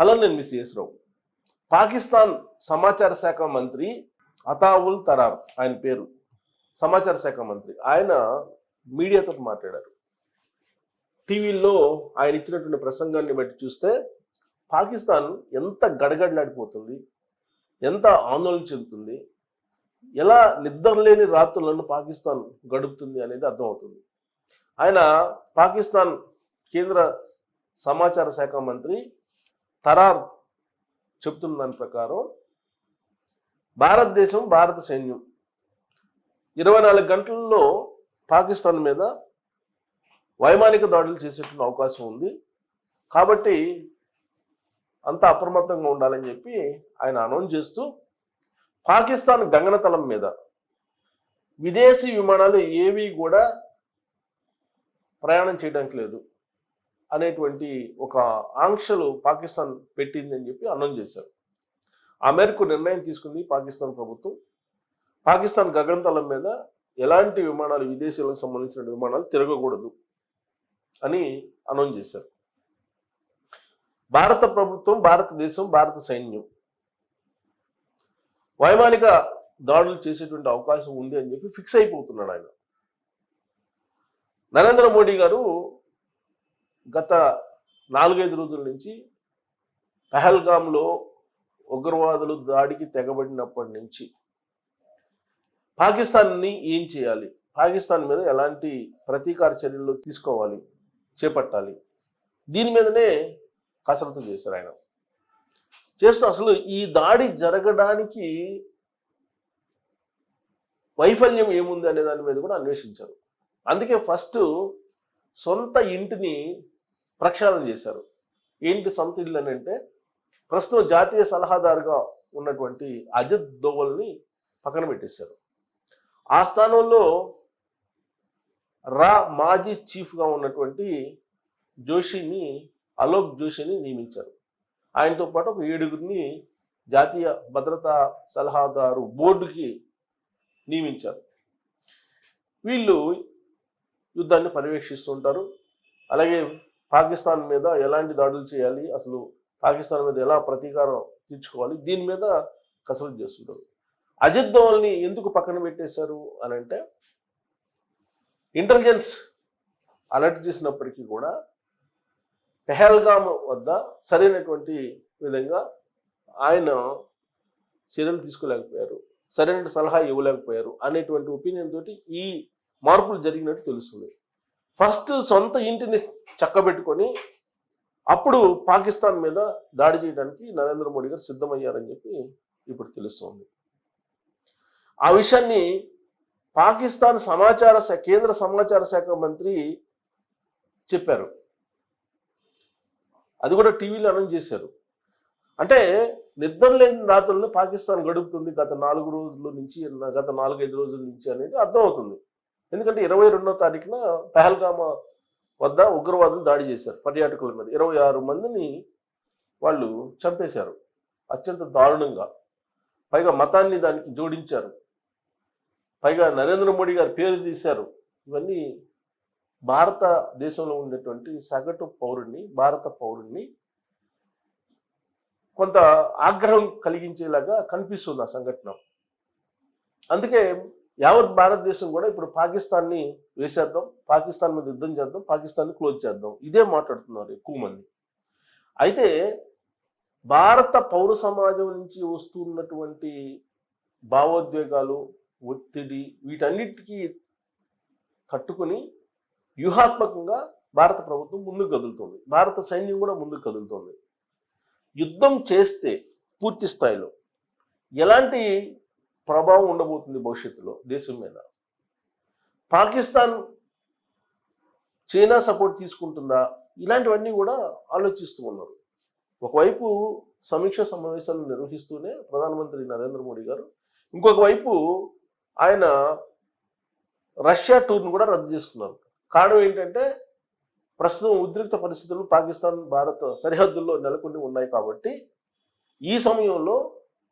Hello నేను miss రావు. పాకిస్తాన్ సమాచార శాఖ మంత్రి అతావుల్ తరార్ ఆయన పేరు. సమాచార శాఖ మంత్రి. ఆయన మీడియాతో మాట్లాడారు. టీవీల్లో ఆయన ఇచ్చినటువంటి ప్రసంగాన్ని బట్టి చూస్తే పాకిస్తాన్ ఎంత గడగడలాడిపోతుంది ఎంత ఆందోళన చెందుతుంది ఎలా నిద్రలేని రాత్రులను పాకిస్తాన్ గడుపుతుంది అనేది అర్థమవుతుంది. ఆయన పాకిస్తాన్ కేంద్ర సమాచార శాఖ మంత్రి తరార్ చెప్తున్న దాని ప్రకారం భారతదేశం భారత సైన్యం. ఇరవై నాలుగు గంటల్లో పాకిస్తాన్ మీద వైమానిక దాడులు చేసేటువంటి అవకాశం ఉంది. కాబట్టి అంత అప్రమత్తంగా ఉండాలని చెప్పి ఆయన అనౌన్స్ చేస్తూ పాకిస్తాన్ గగనతలం మీద విదేశీ విమానాలు ఏవి కూడా ప్రయాణం చేయడానికి లేదు. అనేటువంటి ఒక ఆంక్షలు పాకిస్తాన్ పెట్టింది అని చెప్పి అనౌన్స్ చేశారు. ఆ మేరకు నిర్ణయం తీసుకుంది పాకిస్తాన్ ప్రభుత్వం. పాకిస్తాన్ గగనతలం మీద ఎలాంటి విమానాలు విదేశీయులకు సంబంధించిన విమానాలు తిరగకూడదు అని అనౌన్స్ చేశారు. భారత ప్రభుత్వం భారతదేశం భారత సైన్యం వైమానిక దాడులు చేసేటువంటి అవకాశం ఉంది అని చెప్పి ఫిక్స్ అయిపోతున్నాడు ఆయన. నరేంద్ర మోడీ గారు గత నాలుగైదు రోజుల నుంచి పహల్గామ్లో ఉగ్రవాదులు దాడికి తెగబడినప్పటి నుంచి పాకిస్తాన్ని ఏం చేయాలి? పాకిస్తాన్ మీద ఎలాంటి ప్రతీకార చర్యలు తీసుకోవాలి? చేపట్టాలి? దీని మీదనే కసరత్తు చేశారు ఆయన. చేస్తూ అసలు ఈ దాడి జరగడానికి వైఫల్యం ఏముంది అనే దాని మీద కూడా అన్వేషించారు. అందుకే ఫస్ట్ సొంత ఇంటిని ప్రక్షాళన చేశారు. ఏంటి సొంత ఇల్లు అని అంటే ప్రస్తుతం జాతీయ సలహాదారుగా ఉన్నటువంటి అజిత్ దోవల్ని పక్కన పెట్టేశారు. ఆ స్థానంలో రా మాజీ చీఫ్గా ఉన్నటువంటి జోషిని అలోక్ జోషిని నియమించారు. ఆయనతో పాటు ఒక ఏడుగురిని జాతీయ భద్రతా సలహాదారు బోర్డుకి నియమించారు. వీళ్ళు యుద్ధాన్ని పర్యవేక్షిస్తుంటారు. అలాగే పాకిస్తాన్ మీద ఎలాంటి దాడులు చేయాలి? అసలు పాకిస్తాన్ మీద ఎలా ప్రతీకారం తీర్చుకోవాలి? దీని మీద కసరత్తు చేస్తుంటారు. అజిత్ దోవల్ని ఎందుకు పక్కన పెట్టేశారు అని అంటే ఇంటెలిజెన్స్ అలర్ట్ చేసినప్పటికీ కూడా పెహల్గామ్ వద్ద సరైనటువంటి విధంగా ఆయన చర్యలు తీసుకోలేకపోయారు. సరైన సలహా ఇవ్వలేకపోయారు అనేటువంటి ఒపీనియన్ తోటి ఈ మార్పులు జరిగినట్టు తెలుస్తుంది. ఫస్ట్ సొంత ఇంటిని చక్కబెట్టుకొని అప్పుడు పాకిస్తాన్ మీద దాడి చేయడానికి నరేంద్ర మోడీ గారు సిద్ధమయ్యారని చెప్పి ఇప్పుడు తెలుస్తోంది. ఆ విషయాన్ని పాకిస్తాన్ సమాచార కేంద్ర సమాచార శాఖ మంత్రి చెప్పారు. అది కూడా టీవీలో అనౌన్స్ చేశారు. అంటే నిద్ర లేని రాత్రులను పాకిస్తాన్ గడుపుతుంది. గత నాలుగు రోజుల నుంచి గత నాలుగైదు రోజుల నుంచి అనేది అర్థమవుతుంది. ఎందుకంటే ఇరవై రెండో తారీఖున పహల్గామా వద్ద ఉగ్రవాదులు దాడి చేశారు పర్యాటకుల మీద. ఇరవై ఆరు మందిని వాళ్ళు చంపేశారు. అత్యంత దారుణంగా. పైగా మతాన్ని దానికి జోడించారు. పైగా నరేంద్ర మోడీ గారి పేరు తీశారు. ఇవన్నీ భారతదేశంలో ఉండేటువంటి సగటు పౌరుణ్ణి భారత పౌరుణ్ణి కొంత ఆగ్రహం కలిగించేలాగా కనిపిస్తుంది ఆ సంఘటన. అందుకే యావత్ భారతదేశం కూడా ఇప్పుడు పాకిస్తాన్ని వేసేద్దాం పాకిస్తాన్ మీద యుద్ధం చేద్దాం పాకిస్తాన్ని క్లోజ్ చేద్దాం. ఇదే మాట్లాడుతున్నారు ఎక్కువ మంది. అయితే భారత పౌర సమాజం నుంచి వస్తున్నటువంటి భావోద్వేగాలు ఒత్తిడి వీటన్నిటికీ తట్టుకుని వ్యూహాత్మకంగా భారత ప్రభుత్వం ముందుకు కదులుతుంది. భారత సైన్యం కూడా ముందుకు కదులుతుంది. యుద్ధం చేస్తే పూర్తి స్థాయిలో ఎలాంటి ప్రభావం ఉండబోతుంది భవిష్యత్తులో దేశం మీద. పాకిస్తాన్ చైనా సపోర్ట్ తీసుకుంటుందా? ఇలాంటివన్నీ కూడా ఆలోచిస్తూ ఉన్నారు. ఒకవైపు సమీక్ష సమావేశాలు నిర్వహిస్తూనే ప్రధానమంత్రి నరేంద్ర మోడీ గారు ఇంకొక వైపు ఆయన రష్యా టూర్ను కూడా రద్దు చేసుకున్నారు. కారణం ఏంటంటే ప్రస్తుతం ఉద్రిక్త పరిస్థితులు పాకిస్తాన్ భారత్ సరిహద్దుల్లో నెలకొని ఉన్నాయి కాబట్టి ఈ సమయంలో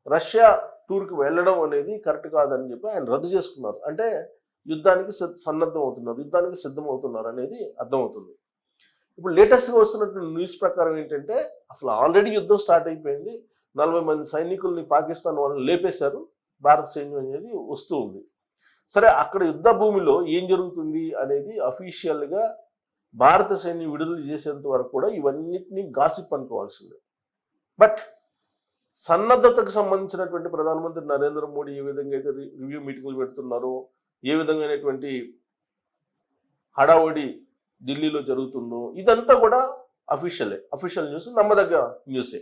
రష్యా టూర్కి వెళ్ళడం అనేది కరెక్ట్ కాదని చెప్పి ఆయన రద్దు చేసుకున్నారు. అంటే యుద్ధానికి సిద్ధ- సన్నద్ధం అవుతున్నారు. యుద్ధానికి సిద్ధం అవుతున్నారు అనేది అర్థమవుతుంది. ఇప్పుడు లేటెస్ట్గా వస్తున్నటువంటి న్యూస్ ప్రకారం ఏంటంటే అసలు ఆల్రెడీ యుద్ధం స్టార్ట్ అయిపోయింది. నలభై మంది సైనికుల్ని పాకిస్తాన్ వాళ్ళు లేపేశారు. భారత సైన్యం అనేది వస్తూ ఉంది. సరే అక్కడ యుద్ధ భూమిలో ఏం జరుగుతుంది అనేది అఫీషియల్గా భారత సైన్యం విడుదల చేసేంత వరకు కూడా ఇవన్నిటిని గాసిప్ అనుకోవాల్సిందే. బట్ సన్నద్ధతకు సంబంధించినటువంటి ప్రధానమంత్రి నరేంద్ర మోడీ ఏ విధంగా అయితే రివ్యూ మీటింగ్లు పెడుతున్నారో ఏ విధమైనటువంటి హడావుడి ఢిల్లీలో జరుగుతుందో ఇదంతా కూడా అఫీషియలే. అఫీషియల్ న్యూస్ నమ్మదగ్గ న్యూసే.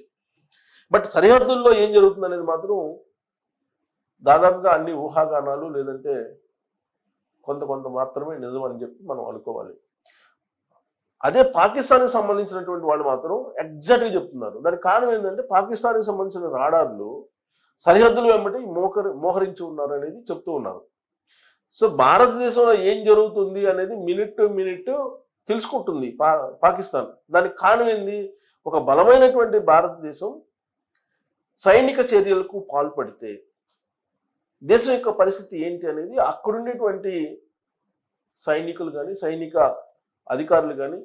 బట్ సరిహద్దుల్లో ఏం జరుగుతుంది అనేది మాత్రం దాదాపుగా అన్ని ఊహాగానాలు లేదంటే కొంత కొంత మాత్రమే నిజం అని చెప్పి మనం అనుకోవాలి. అదే పాకిస్తాన్కి సంబంధించినటువంటి వాళ్ళు మాత్రం ఎగ్జాక్ట్గా చెప్తున్నారు. దానికి కారణం ఏంటంటే పాకిస్తాన్కి సంబంధించిన రాడార్లు సరిహద్దులు వెంబడి మోకరి మోహరించి ఉన్నారు అనేది చెప్తూ ఉన్నారు. సో భారతదేశంలో ఏం జరుగుతుంది అనేది మినిట్ టు మినిట్ తెలుసుకుంటుంది పా పాకిస్తాన్. దానికి కారణం ఏంది? ఒక బలమైనటువంటి భారతదేశం సైనిక చర్యలకు పాల్పడితే దేశం యొక్క పరిస్థితి ఏంటి అనేది అక్కడుండేటువంటి సైనికులు కానీ సైనిక అధికారులు కానీ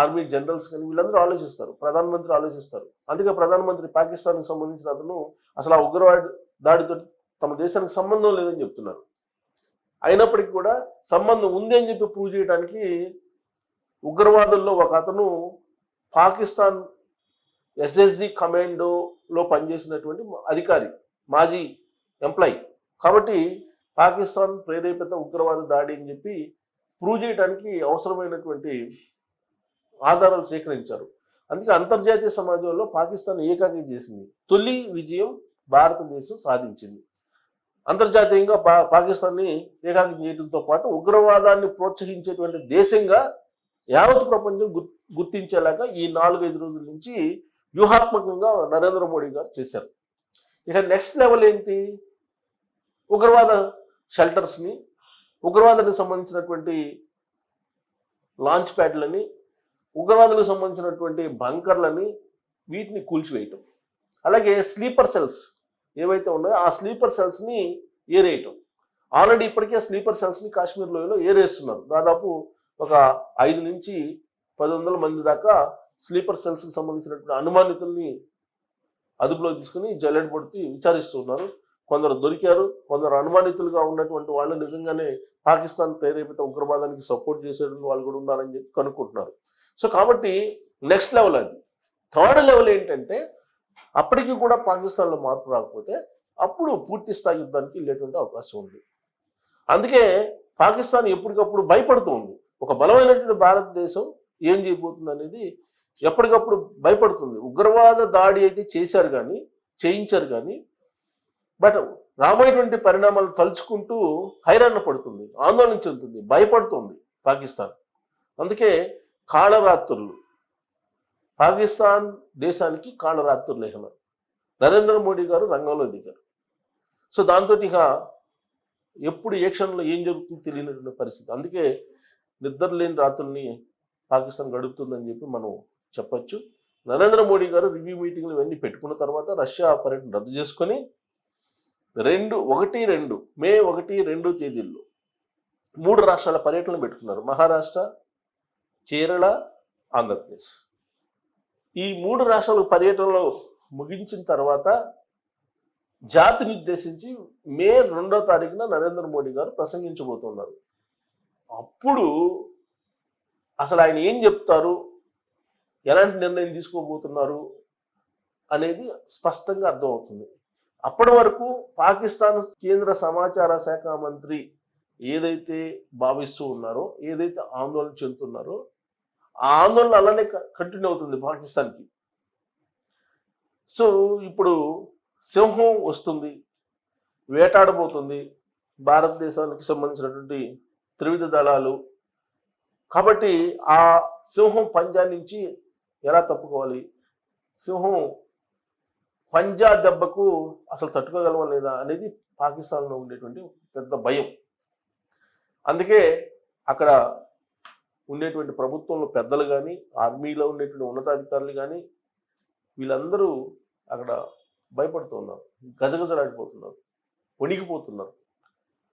ఆర్మీ జనరల్స్ కానీ వీళ్ళందరూ ఆలోచిస్తారు ప్రధానమంత్రి ఆలోచిస్తారు. అందుకే ప్రధానమంత్రి పాకిస్తాన్కి సంబంధించిన అతను అసలు ఆ ఉగ్రవాద దాడితో తమ దేశానికి సంబంధం లేదని చెప్తున్నారు. అయినప్పటికీ కూడా సంబంధం ఉంది అని చెప్పి ప్రూవ్ చేయడానికి ఉగ్రవాదుల్లో ఒక అతను పాకిస్తాన్ ఎస్ఎస్జి కమాండోలో పనిచేసినటువంటి అధికారి మాజీ ఎంప్లాయీ కాబట్టి పాకిస్తాన్ ప్రేరేపిత ఉగ్రవాద దాడి అని చెప్పి ప్రూవ్ చేయడానికి అవసరమైనటువంటి ఆధారాలు సేకరించారు. అందుకే అంతర్జాతీయ సమాజంలో పాకిస్తాన్ ఏకాకి చేసింది. తొలి విజయం భారతదేశం సాధించింది. అంతర్జాతీయంగా పా పాకిస్తాన్ని ఏకాగ్రం చేయడంతో పాటు ఉగ్రవాదాన్ని ప్రోత్సహించేటువంటి దేశంగా యావత్ ప్రపంచం గుర్ గుర్తించేలాగా ఈ నాలుగైదు రోజుల నుంచి వ్యూహాత్మకంగా నరేంద్ర మోడీ గారు చేశారు. ఇక నెక్స్ట్ లెవెల్ ఏంటి? ఉగ్రవాద షెల్టర్స్ని ఉగ్రవాదానికి సంబంధించినటువంటి లాంచ్ ప్యాడ్లని ఉగ్రవాదులకు సంబంధించినటువంటి బంకర్లని వీటిని కూల్చివేయటం. అలాగే స్లీపర్ సెల్స్ ఏవైతే ఉన్నాయో ఆ స్లీపర్ సెల్స్ని ఏరేయటం. ఆల్రెడీ ఇప్పటికే స్లీపర్ సెల్స్ని కాశ్మీర్ లోయలో ఏరేస్తున్నారు. దాదాపు ఒక ఐదు నుంచి పది వందల మంది దాకా స్లీపర్ సెల్స్కి సంబంధించినటువంటి అనుమానితుల్ని అదుపులో తీసుకుని జల్లెడ పడుతూ విచారిస్తూ ఉన్నారు. కొందరు దొరికారు కొందరు అనుమానితులుగా ఉన్నటువంటి వాళ్ళు నిజంగానే పాకిస్తాన్ ప్రేరేపిత ఉగ్రవాదానికి సపోర్ట్ చేసేటువంటి వాళ్ళు కూడా ఉన్నారని చెప్పి కనుక్కుంటున్నారు. సో కాబట్టి నెక్స్ట్ లెవెల్ అది. థర్డ్ లెవెల్ ఏంటంటే అప్పటికి కూడా పాకిస్తాన్లో మార్పు రాకపోతే అప్పుడు పూర్తి స్థాయి యుద్ధానికి వెళ్ళేటువంటి అవకాశం ఉంది. అందుకే పాకిస్తాన్ ఎప్పటికప్పుడు భయపడుతూ ఉంది. ఒక బలమైనటువంటి భారతదేశం ఏం చేయబోతుంది అనేది ఎప్పటికప్పుడు భయపడుతుంది. ఉగ్రవాద దాడి అయితే చేశారు కానీ చేయించారు కానీ బట్ రాబోయేటువంటి పరిణామాలు తలుచుకుంటూ హైరాణ పడుతుంది ఆందోళన చెందుతుంది భయపడుతుంది పాకిస్తాన్. అందుకే కాళరాత్రులు. పాకిస్తాన్ దేశానికి కాళరాత్రులు లేఖనం. నరేంద్ర మోడీ గారు రంగంలో దిగారు. సో దాంతో ఇక ఎప్పుడు ఏ క్షణంలో ఏం జరుగుతుందో తెలియనటువంటి పరిస్థితి. అందుకే నిద్ర లేని రాత్రుల్ని పాకిస్తాన్ గడుపుతుందని చెప్పి మనం చెప్పచ్చు. నరేంద్ర మోడీ గారు రివ్యూ మీటింగ్లు ఇవన్నీ పెట్టుకున్న తర్వాత రష్యా పర్యటన రద్దు చేసుకొని రెండు ఒకటి రెండు మే ఒకటి రెండు తేదీల్లో మూడు రాష్ట్రాల పర్యటనలు పెట్టుకున్నారు. మహారాష్ట్ర కేరళ ఆంధ్రప్రదేశ్. ఈ మూడు రాష్ట్రాల పర్యటనలో ముగించిన తర్వాత జాతిని ఉద్దేశించి మే రెండో తారీఖున నరేంద్ర మోడీ గారు ప్రసంగించబోతున్నారు. అప్పుడు అసలు ఆయన ఏం చెప్తారు? ఎలాంటి నిర్ణయం తీసుకోబోతున్నారు? అనేది స్పష్టంగా అర్థమవుతుంది. అప్పటి వరకు పాకిస్తాన్ కేంద్ర సమాచార శాఖ మంత్రి ఏదైతే భావిస్తూ ఉన్నారో ఏదైతే ఆందోళన చెందుతున్నారో ఆ ఆందోళన అలానే కంటిన్యూ అవుతుంది పాకిస్తాన్కి. సో ఇప్పుడు సింహం వస్తుంది వేటాడబోతుంది భారతదేశానికి సంబంధించినటువంటి త్రివిధ దళాలు. కాబట్టి ఆ సింహం పంజా నుంచి ఎలా తప్పుకోవాలి? సింహం పంజా దెబ్బకు అసలు తట్టుకోగలవా లేదా అనేది పాకిస్తాన్లో ఉండేటువంటి పెద్ద భయం. అందుకే అక్కడ ఉండేటువంటి ప్రభుత్వంలో పెద్దలు కానీ ఆర్మీలో ఉండేటువంటి ఉన్నతాధికారులు కానీ వీళ్ళందరూ అక్కడ భయపడుతున్నారు గజగజలాడిపోతున్నారు. వణికిపోతున్నారు.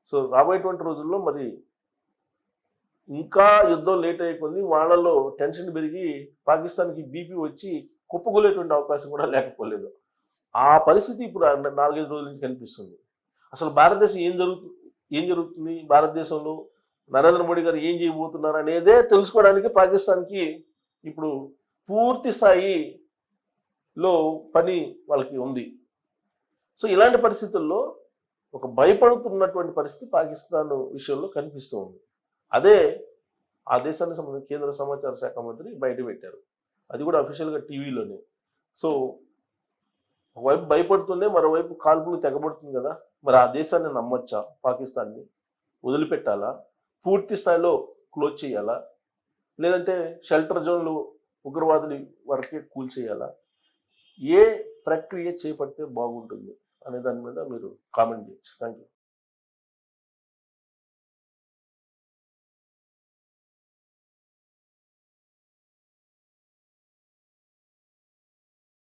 సో రాబోయేటువంటి రోజుల్లో మరి ఇంకా యుద్ధం లేట్ అయిపోయింది వాళ్ళలో టెన్షన్ పెరిగి పాకిస్తాన్కి బీపీ వచ్చి కుప్పగొలేటువంటి అవకాశం కూడా లేకపోలేదు. ఆ పరిస్థితి ఇప్పుడు ఆ నాలుగైదు రోజుల నుంచి కనిపిస్తుంది. అసలు భారతదేశం ఏం జరుగుతుంది ఏం జరుగుతుంది? భారతదేశంలో నరేంద్ర మోడీ గారు ఏం చేయబోతున్నారు అనేదే తెలుసుకోవడానికి పాకిస్తాన్కి ఇప్పుడు పూర్తి స్థాయిలో పని వాళ్ళకి ఉంది. సో ఇలాంటి పరిస్థితుల్లో ఒక భయపడుతున్నటువంటి పరిస్థితి పాకిస్తాన్ విషయంలో కనిపిస్తూ ఉంది. అదే ఆ దేశానికి సంబంధించిన కేంద్ర సమాచార శాఖ మంత్రి బయట పెట్టారు. అది కూడా అఫీషియల్గా టీవీలోనే. సో ఒకవైపు భయపడుతుండే మరోవైపు కాల్పులు తెగబడుతుంది కదా. మరి ఆ దేశాన్ని నమ్మొచ్చా? పాకిస్తాన్ని వదిలిపెట్టాలా? పూర్తి స్థాయిలో క్లోజ్ చేయాలా? లేదంటే షెల్టర్ జోన్లు ఉగ్రవాదులు వరకే కూల్చేయాలా ఏ ప్రక్రియ చేపడితే బాగుంటుంది అనే దాని మీద మీరు కామెంట్ చేయొచ్చు. Thank you